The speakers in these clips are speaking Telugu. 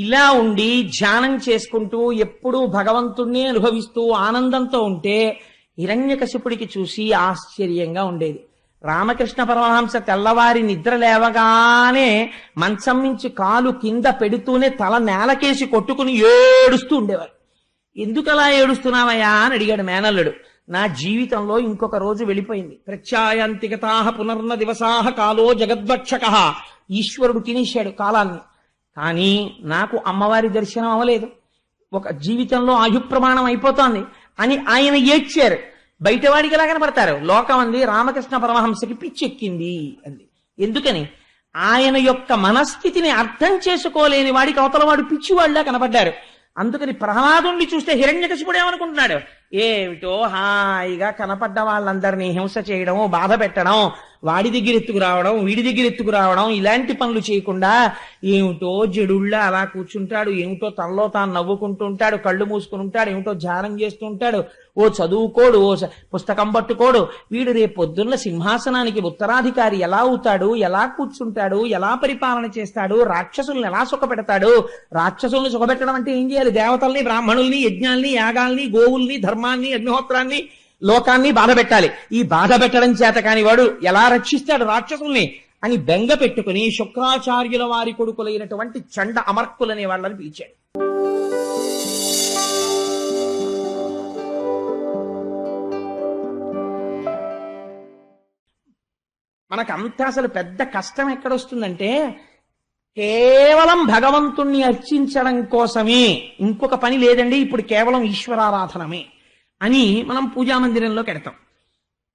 ఇలా ఉండి ధ్యానం చేసుకుంటూ ఎప్పుడూ భగవంతుణ్ణి అనుభవిస్తూ ఆనందంతో ఉంటే హిరణ్యకశిపుడికి చూసి ఆశ్చర్యంగా ఉండేది. రామకృష్ణ పరమహంస తెల్లవారి నిద్ర లేవగానే మంచం నుంచి కాలు కింద పెడుతూనే తల నేలకేసి కొట్టుకుని ఏడుస్తూ ఉండేవారు. ఎందుకు అలా ఏడుస్తున్నావయ్యా అని అడిగాడు మేనల్లుడు. నా జీవితంలో ఇంకొక రోజు వెళ్ళిపోయింది. ప్రత్యాయాంతికతాహ పునర్న దివసాహ కాలో జగద్వక్షక. ఈశ్వరుడు తినేశాడు కాలాన్ని. కానీ నాకు అమ్మవారి దర్శనం అవ్వలేదు. ఒక జీవితంలో ఆయుప్రమాణం అయిపోతోంది. అని ఆయన ఏడ్చారు. బయటవాడికి ఎలా కనపడతారు? లోకం అంది రామకృష్ణ పరమహంసకి పిచ్చెక్కింది అంది. ఎందుకని? ఆయన యొక్క మనస్థితిని అర్థం చేసుకోలేని వాడికి అవతల వాడు పిచ్చివాళ్ళ కనపడ్డారు. అందుకని ప్రహ్లాదుణ్ణి చూస్తే హిరణ్యకశిపుడు ఏమనుకుంటున్నాడు? ఏమిటో హాయిగా కనపడ్డ వాళ్ళందరినీ హింస చేయడం బాధ పెట్టడం వాడి దగ్గర ఎత్తుకు రావడం వీడి దగ్గర ఎత్తుకు రావడం ఇలాంటి పనులు చేయకుండా ఏమిటో జడుళ్ళ అలా కూర్చుంటాడు ఏమిటో తనలో తాను నవ్వుకుంటూ ఉంటాడు కళ్ళు మూసుకుని ఉంటాడు ఏమిటో ధ్యానం చేస్తూ ఉంటాడు. ఓ చదువుకోడు ఓ పుస్తకం పట్టుకోడు. వీడు రేపు పొద్దున్న సింహాసనానికి ఉత్తరాధికారి ఎలా అవుతాడు ఎలా కూర్చుంటాడు ఎలా పరిపాలన చేస్తాడు రాక్షసుల్ని ఎలా సుఖపెడతాడు? రాక్షసుల్ని సుఖపెట్టడం అంటే ఏం చేయాలి? దేవతల్ని బ్రాహ్మణుల్ని యజ్ఞాల్ని యాగాల్ని గోవుల్ని ధర్మాన్ని అగ్నిహోత్రాన్ని లోకాన్ని బాధ పెట్టాలి. ఈ బాధ పెట్టడం చేత కాని వాడు ఎలా రక్షిస్తాడు రాక్షసుల్ని అని బెంగ పెట్టుకుని శుక్రాచార్యుల వారి కొడుకులైనటువంటి చండ అమర్కులనే వాళ్ళని పిలిచాడు. మనకంతా అసలు పెద్ద కష్టం ఎక్కడొస్తుందంటే కేవలం భగవంతుణ్ణి అర్చించడం కోసమే. ఇంకొక పని లేదండి ఇప్పుడు కేవలం ఈశ్వరారాధనమే. అని మనం పూజా పెడతాం ఎడతాం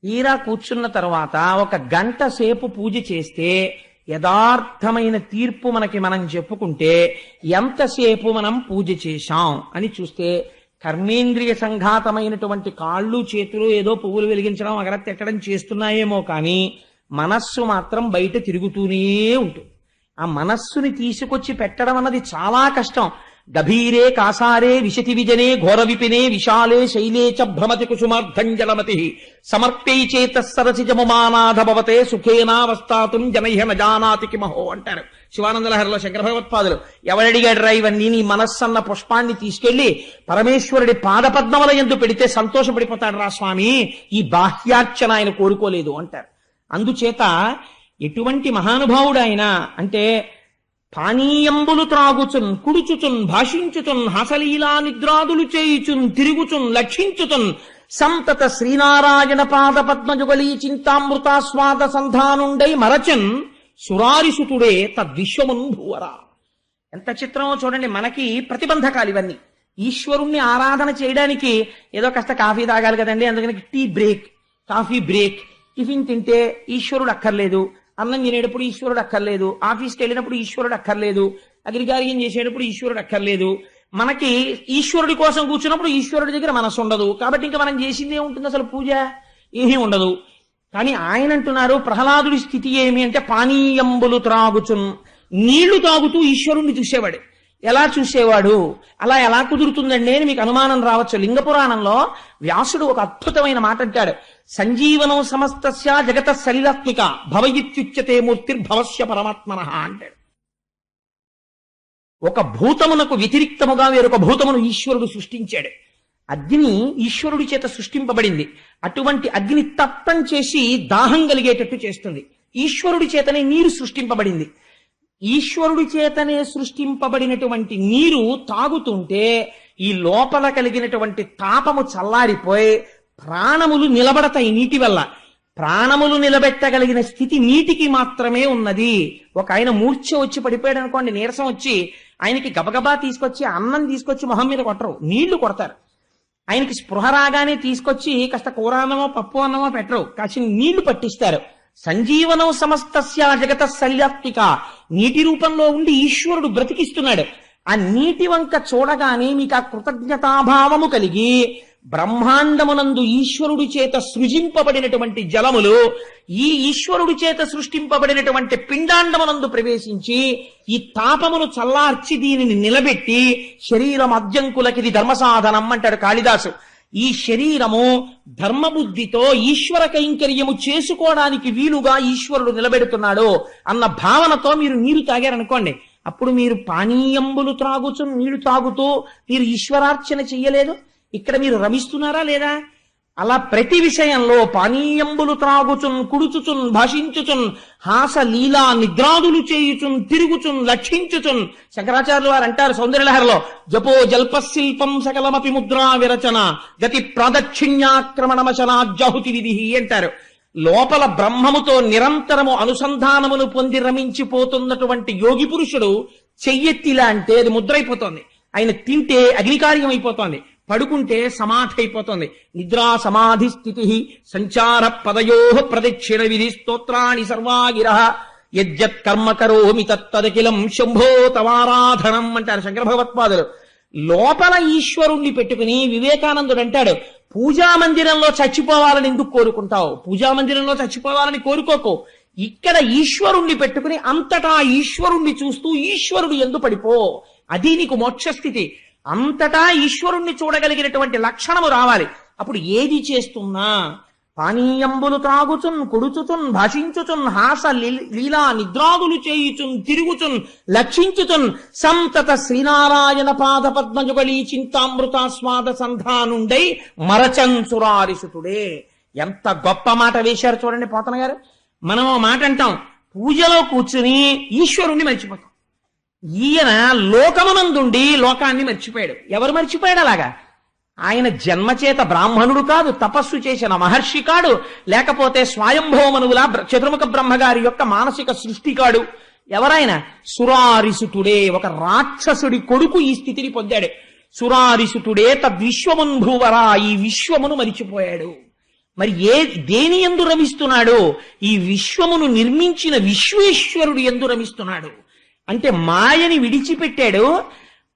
తీరా కూర్చున్న తర్వాత ఒక గంట సేపు పూజ చేస్తే యథార్థమైన తీర్పు మనకి మనం చెప్పుకుంటే ఎంతసేపు మనం పూజ చేశాం అని చూస్తే కర్మేంద్రియ సంఘాతమైనటువంటి కాళ్ళు చేతులు ఏదో పువ్వులు వెలిగించడం అగరత్తి చేస్తున్నాయేమో కానీ మనస్సు మాత్రం బయట తిరుగుతూనే ఉంటుంది. ఆ మనస్సుని తీసుకొచ్చి పెట్టడం అన్నది చాలా కష్టం. గభీరే కాసారే విశతి విజనే ఘోర విపినే విశాలే శైలే చ భ్రమతి కుసుమార్ధంజలమతి సమర్ప్యై చేత సరసిజముమానాథ భవతే సుఖేనావస్థాతుం జనహ్య నజానాతి కిమహో అంటారు. శివానందలహరిలో శంకర భగవత్పాదులు ఎవరడిగాడరా ఇవన్నీ నీ మనస్సన్న పుష్పాన్ని తీసుకెళ్ళి పరమేశ్వరుడి పాదపద్మముల ఎందు పెడితే సంతోషపడిపోతాడు రా స్వామి. ఈ బాహ్యార్చన ఆయన కోరుకోలేదు అంటారు. అందుచేత ఎటువంటి మహానుభావుడు ఆయన అంటే పానీయంబులు త్రాగుచున్ కుడుచుచున్ భాషించుచున్ హసలీలా నిద్రాదులు చేయుచున్ తిరుగుచున్ లక్షించుచున్ సంతత శ్రీనారాయణ పాద పద్మజుగలీ చింతామృతాస్వాద సంధానుండై మరచన్ సురారిసుతుడే తద్విశ్వమున్ భూవరా. ఎంత చిత్రమో చూడండి మనకి ప్రతిబంధకాలు ఇవన్నీ. ఈశ్వరుణ్ణి ఆరాధన చేయడానికి ఏదో కాస్త కాఫీ తాగాలి కదండి అందుకని tea break coffee break tiffin తింటే ఈశ్వరుడు అక్కర్లేదు అన్నం తినేటప్పుడు ఈశ్వరుడు అక్కర్లేదు ఆఫీస్కి వెళ్ళినప్పుడు ఈశ్వరుడు అక్కర్లేదు అగ్రికార్యం చేసేటప్పుడు ఈశ్వరుడు అక్కర్లేదు. మనకి ఈశ్వరుడి కోసం కూర్చున్నప్పుడు ఈశ్వరుడి దగ్గర మనసు ఉండదు. కాబట్టి ఇంకా మనం చేసిందే ఉంటుంది అసలు పూజ? ఏమీ ఉండదు. కానీ ఆయన అంటున్నారు ప్రహ్లాదుడి స్థితి ఏమి అంటే పానీయంబులు త్రాగుచున్ నీళ్ళు తాగుతూ ఈశ్వరుణ్ణి చూసేవాడు. ఎలా చూసేవాడు? అలా ఎలా కుదురుతుందండి అని మీకు అనుమానం రావచ్చు. లింగ పురాణంలో వ్యాసుడు ఒక అద్భుతమైన మాట అంటాడు. సంజీవనం సమస్తస్య జగత సలిలాత్మిక భవయిత్యుచ్యతే మూర్తిర్భవస్య పరమాత్మన అంటాడు. ఒక భూతమునకు వ్యతిరిక్తముగా వేరొక భూతమును ఈశ్వరుడు సృష్టించాడు. అగ్ని ఈశ్వరుడి చేత సృష్టింపబడింది. అటువంటి అగ్ని తప్పం చేసి దాహం కలిగేటట్టు చేస్తుంది. ఈశ్వరుడి చేతనే నీరు సృష్టింపబడింది. ఈశ్వరుడి చేతనే సృష్టింపబడినటువంటి నీరు తాగుతుంటే ఈ లోపల కలిగినటువంటి తాపము చల్లారిపోయి ప్రాణములు నిలబడతాయి నీటి వల్ల. ప్రాణములు నిలబెట్టగలిగిన స్థితి నీటికి మాత్రమే ఉన్నది. ఒక ఆయన మూర్ఛ వచ్చి పడిపోయాడు అనుకోండి నీరసం వచ్చి ఆయనకి గబగబా తీసుకొచ్చి అన్నం తీసుకొచ్చి మొహం మీద కొట్టరు. నీళ్ళు కొడతారు. ఆయనకి స్పృహ రాగానే తీసుకొచ్చి కాస్త కూర అన్నమో పప్పు అన్నమో పెట్టరు. కాసిన నీళ్ళు పట్టిస్తారు. సంజీవనం సమస్తస్య జగత శల్యాత్మిక నీటి రూపంలో ఉండి ఈశ్వరుడు బ్రతికిస్తున్నాడు. ఆ నీటి వంక చూడగానే మీకు ఆ కృతజ్ఞతాభావము కలిగి బ్రహ్మాండమునందు ఈశ్వరుడి చేత సృజింపబడినటువంటి జలములు ఈ ఈశ్వరుడి చేత సృష్టింపబడినటువంటి పిండాండమునందు ప్రవేశించి ఈ తాపమును చల్లార్చి దీనిని నిలబెట్టి శరీరం అద్యంకులకిది ధర్మ సాధనం అంటాడు కాళిదాసు. ఈ శరీరము ధర్మబుద్ధితో ఈశ్వర కైంకర్యము చేసుకోవడానికి వీలుగా ఈశ్వరుడు నిలబెడుతున్నాడు అన్న భావనతో మీరు నీరు తాగారనుకోండి. అప్పుడు మీరు పానీయంబులు త్రాగుచు నీళ్ళు తాగుతూ మీరు ఈశ్వరార్చన చెయ్యలేదు ఇక్కడ మీరు రమిస్తున్నారా లేదా? అలా ప్రతి విషయంలో పానీయంబులు త్రాగుచున్ కుడుచుచున్ భాషించుచున్ హాస లీలా నిద్రాదులు చేయుచున్ తిరుగుచున్ లక్షించుచున్. శంకరాచార్యులు వారు అంటారు సౌందర్యలహరిలో జపో జల్పశిల్పం సకలమపి ముద్రా విరచన గతి ప్రాదక్షిణ్యాక్రమణమశనాజాహుతి విధి అంటారు. లోపల బ్రహ్మముతో నిరంతరము అనుసంధానమును పొంది రమించిపోతున్నటువంటి యోగి పురుషుడు చెయ్యెత్తిలా అంటే అది ముద్రైపోతోంది. ఆయన తింటే అగ్నికార్యం అయిపోతోంది పడుకుంటే సమాధి అయిపోతుంది నిద్రా సమాధి స్థితి సంచార పదయో ప్రదక్షిణ విధి స్తోత్రాణి సర్వాగిర. యజ్జత్ కర్మ కరోమి తత్తదకిలం శంభో తవారాధనం అంటారు శంకర భగవత్పాదులు. లోపల ఈశ్వరుణ్ణి పెట్టుకుని వివేకానందుడు అంటాడు పూజా మందిరంలో చచ్చిపోవాలని ఎందుకు కోరుకుంటావు? పూజా మందిరంలో చచ్చిపోవాలని కోరుకోకు. ఇక్కడ ఈశ్వరుణ్ణి పెట్టుకుని అంతటా ఈశ్వరుణ్ణి చూస్తూ ఈశ్వరుడు ఎందు పడిపో. అది నీకు మోక్షస్థితి. అంతటా ఈశ్వరుణ్ణి చూడగలిగినటువంటి లక్షణము రావాలి. అప్పుడు ఏది చేస్తున్నా? పానీయంబులు త్రాగుచున్ కుడుచుచున్ భాషించుచున్ హాస లీలా నిద్రాదులు చేయుచున్ తిరుగుచున్ లక్షించుచున్ సంతత శ్రీనారాయణ పాద పద్మజుగళీ చింతామృతాస్వాద సంధానుండై మరచంచురారిసుతుడే ఎంత గొప్ప మాట వేశారు చూడండి పోతన గారు. మనం మాట అంటాం పూజలో కూర్చుని ఈశ్వరుణ్ణి మర్చిపోతాం. ఈయన లోకమునందుండి లోకాన్ని మర్చిపోయాడు. ఎవరు మర్చిపోయాడు అలాగా? ఆయన జన్మచేత బ్రాహ్మణుడు కాదు తపస్సు చేసిన మహర్షి కాడు లేకపోతే స్వయంభవమనువుల బ్ర- చతుర్ముఖ బ్రహ్మగారి యొక్క మానసిక సృష్టి కాడు. ఎవరైన సురారిసుతుడే ఒక రాక్షసుడి కొడుకు ఈ స్థితిని పొందాడు. సురారిసుతుడే తద్విశ్వమున్భూవరా ఈ విశ్వమును మరిచిపోయాడు. మరి ఏ దేని ఎందు రమిస్తున్నాడు? ఈ విశ్వమును నిర్మించిన విశ్వేశ్వరుడు ఎందు రమిస్తున్నాడు. అంటే మాయని విడిచిపెట్టాడు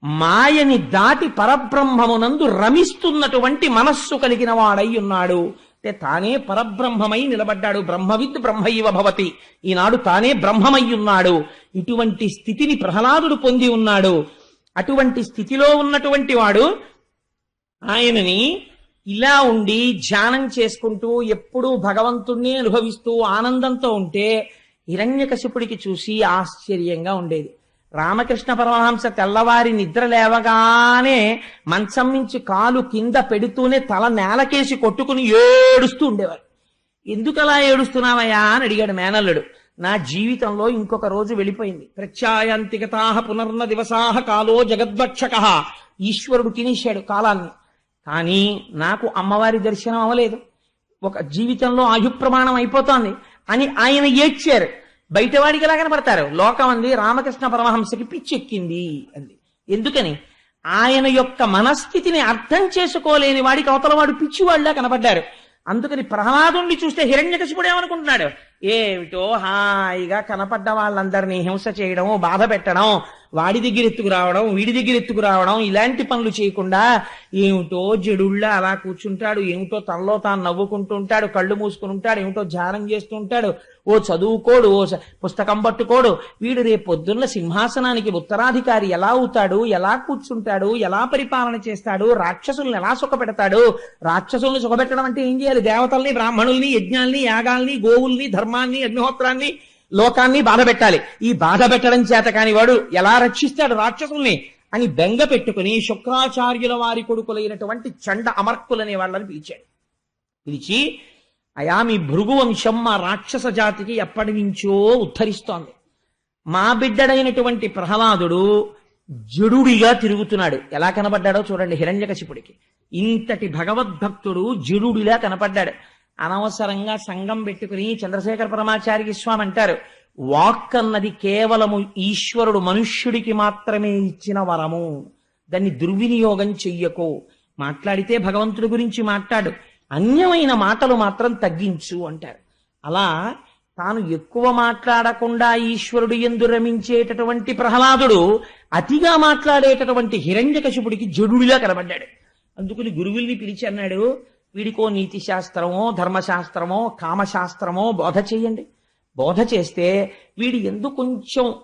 మాయని దాటి పరబ్రహ్మమునందు రమిస్తున్నటువంటి మనస్సు కలిగిన వాడై ఉన్నాడు. అంటే తానే పరబ్రహ్మమై నిలబడ్డాడు. బ్రహ్మవిద్ బ్రహ్మైవ భవతి. ఈనాడు తానే బ్రహ్మమై ఉన్నాడు. ఇటువంటి స్థితిని ప్రహ్లాదుడు పొంది ఉన్నాడు. అటువంటి స్థితిలో ఉన్నటువంటి వాడు ఆయనని ఇలా ఉండి ధ్యానం చేసుకుంటూ ఎప్పుడూ భగవంతుణ్ణి అనుభవిస్తూ ఆనందంతో ఉంటే హిరణ్యకశిపుడికి చూసి ఆశ్చర్యంగా ఉండేది. రామకృష్ణ పరమహంస తెల్లవారి నిద్ర లేవగానే మంచం నుంచి కాలు కింద పెడుతూనే తల నేలకేసి కొట్టుకుని ఏడుస్తూ ఉండేవారు. ఎందుకలా ఏడుస్తున్నావయ్యా? అని అడిగాడు మేనల్లుడు. నా జీవితంలో ఇంకొక రోజు వెళ్ళిపోయింది. ప్రత్యాయంతిగతాహ పునర్న దివసాహ కాలో జగద్వక్షక ఈశ్వరుడు తినేశాడు కాలాన్ని. కానీ నాకు అమ్మవారి దర్శనం అవ్వలేదు. ఒక జీవితంలో ఆయుప్రమాణం అయిపోతోంది. అని ఆయన ఏడ్చారు. బయటవాడికి ఎలా కనపడతారు? లోకం అంది రామకృష్ణ పరమహంసకి పిచ్చెక్కింది అంది. ఎందుకని? ఆయన యొక్క మనస్థితిని అర్థం చేసుకోలేని వాడికి అవతల వాడు పిచ్చివాళ్ళ కనపడ్డారు. అందుకని ప్రహ్లాదుణ్ణి చూస్తే హిరణ్యకశిపుడు ఏమనుకుంటున్నాడు? ఏమిటో హాయిగా కనపడ్డ వాళ్ళందరినీ హింస చేయడం బాధ పెట్టడం వాడి దగ్గర ఎత్తుకు రావడం వీడి దగ్గర ఎత్తుకు రావడం ఇలాంటి పనులు చేయకుండా ఏమిటో జడుళ్ళ అలా కూర్చుంటాడు ఏమిటో తనలో తాను నవ్వుకుంటూ ఉంటాడు కళ్ళు మూసుకుని ఉంటాడు ఏమిటో ధ్యానం చేస్తూ ఉంటాడు. ఓ చదువుకోడు ఓ పుస్తకం పట్టుకోడు. వీడు రేపు పొద్దున్న సింహాసనానికి ఉత్తరాధికారి ఎలా అవుతాడు ఎలా కూర్చుంటాడు ఎలా పరిపాలన చేస్తాడు రాక్షసుల్ని ఎలా సుఖపెడతాడు? రాక్షసుల్ని సుఖపెట్టడం అంటే ఏం చేయాలి? దేవతల్ని బ్రాహ్మణుల్ని యజ్ఞాల్ని యాగాల్ని గోవుల్ని ధర్మాన్ని అగ్నిహోత్రాన్ని లోకాన్ని బాధ పెట్టాలి. ఈ బాధ పెట్టడం చేత కాని వాడు ఎలా రక్షిస్తాడు రాక్షసుల్ని అని బెంగ పెట్టుకుని శుక్రాచార్యుల వారి కొడుకులైనటువంటి చండ అమర్కులనే వాళ్ళని పిలిచాడు. పిలిచి అయా మీ భృగు వంశం మా రాక్షస జాతికి ఎప్పటి నుంచో ఉద్ధరిస్తోంది. మా బిడ్డడైనటువంటి ప్రహ్లాదుడు జడుడిగా తిరుగుతున్నాడు. ఎలా కనబడ్డాడో చూడండి హిరణ్యకశిపుడికి. ఇంతటి భగవద్భక్తుడు జడుడిలా కనపడ్డాడు. అనవసరంగా సంఘం పెట్టుకుని చంద్రశేఖర పరమాచార్య స్వామి అంటారు. వాక్ అన్నది కేవలము ఈశ్వరుడు మనుష్యుడికి మాత్రమే ఇచ్చిన వరము. దాన్ని దుర్వినియోగం చెయ్యకు. మాట్లాడితే భగవంతుడి గురించి మాట్లాడు. అన్యమైన మాటలు మాత్రం తగ్గించు అంటారు. అలా తాను ఎక్కువ మాట్లాడకుండా ఈశ్వరుడు ఎందు రమించేటటువంటి ప్రహ్లాదుడు అతిగా మాట్లాడేటటువంటి హిరణ్యకశిపుడికి జడుడిలా కనబడ్డాడు. అందుకుని గురువుల్ని పిలిచి అన్నాడు వీడికో నీతి శాస్త్రమో ధర్మశాస్త్రమో కామశాస్త్రమో బోధ చేయండి. బోధ చేస్తే వీడి ఎందు కొంచెం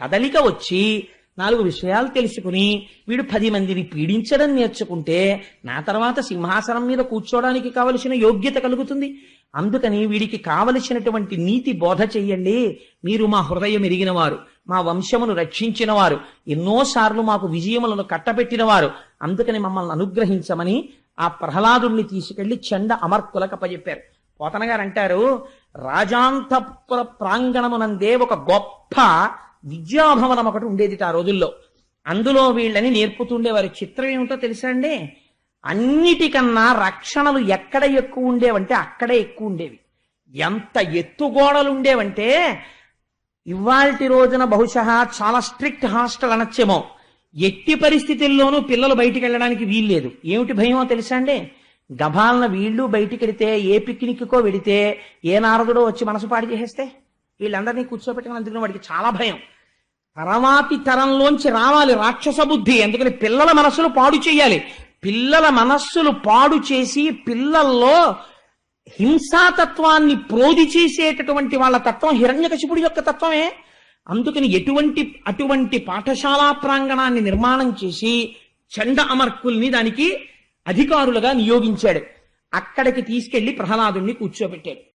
కదలిక వచ్చి నాలుగు విషయాలు తెలుసుకుని వీడు పది మందిని పీడించడం నేర్చుకుంటే నా తర్వాత సింహాసనం మీద కూర్చోవడానికి కావలసిన యోగ్యత కలుగుతుంది. అందుకని వీడికి కావలసినటువంటి నీతి బోధ చెయ్యండి మీరు మా హృదయం ఎరిగిన వారు మా వంశమును రక్షించిన వారు ఎన్నోసార్లు మాకు విజయములను కట్టబెట్టినవారు. అందుకని మమ్మల్ని అనుగ్రహించమని ఆ ప్రహ్లాదుణ్ణి తీసుకెళ్ళి చెండ అమర్కులకు అప్పచెప్పారు పోతనగారు అంటారు రాజాంతపుర ప్రాంగణమునందే ఒక గొప్ప విద్యాభవనం ఒకటి ఉండేది ఆ రోజుల్లో. అందులో వీళ్ళని నేర్పుతుండేవారు. చిత్రం ఏమిటో తెలుసా అండి? అన్నిటికన్నా రక్షణలు ఎక్కడ ఎక్కువ ఉండేవంటే అక్కడే ఎక్కువ ఉండేవి. ఎంత ఎత్తు గోడలు ఉండేవంటే ఇవాల్టి రోజున బహుశా చాలా స్ట్రిక్ట్ హాస్టల్ అనొచ్చేమో. ఎట్టి పరిస్థితుల్లోనూ పిల్లలు బయటికి వెళ్ళడానికి వీల్లేదు. ఏమిటి భయమో తెలుసా అండి? గభాలన వీళ్ళు బయటికి వెడితే ఏ పిక్నిక్కో వెడితే ఏ నారదుడో వచ్చి మనసు పాడు చేసేస్తే వీళ్ళందరినీ కూర్చోబెట్టుకుని అందుకని వాడికి చాలా భయం. తర్వాతి తరంలోంచి రావాలి రాక్షస బుద్ధి. ఎందుకని పిల్లల మనస్సులు పాడు చేయాలి. పిల్లల మనస్సులు పాడు చేసి పిల్లల్లో హింసాతత్వాన్ని ప్రోధి చేసేటటువంటి వాళ్ళ తత్వం హిరణ్యకశిపుడి యొక్క తత్వమే. అందుకని ఎటువంటి అటువంటి పాఠశాలా ప్రాంగణాన్ని నిర్మాణం చేసి చండ అమర్కుల్ని దానికి అధికారులుగా నియోగించాడు. అక్కడికి తీసుకెళ్ళి ప్రహ్లాదుణ్ణి కూర్చోబెట్టాడు.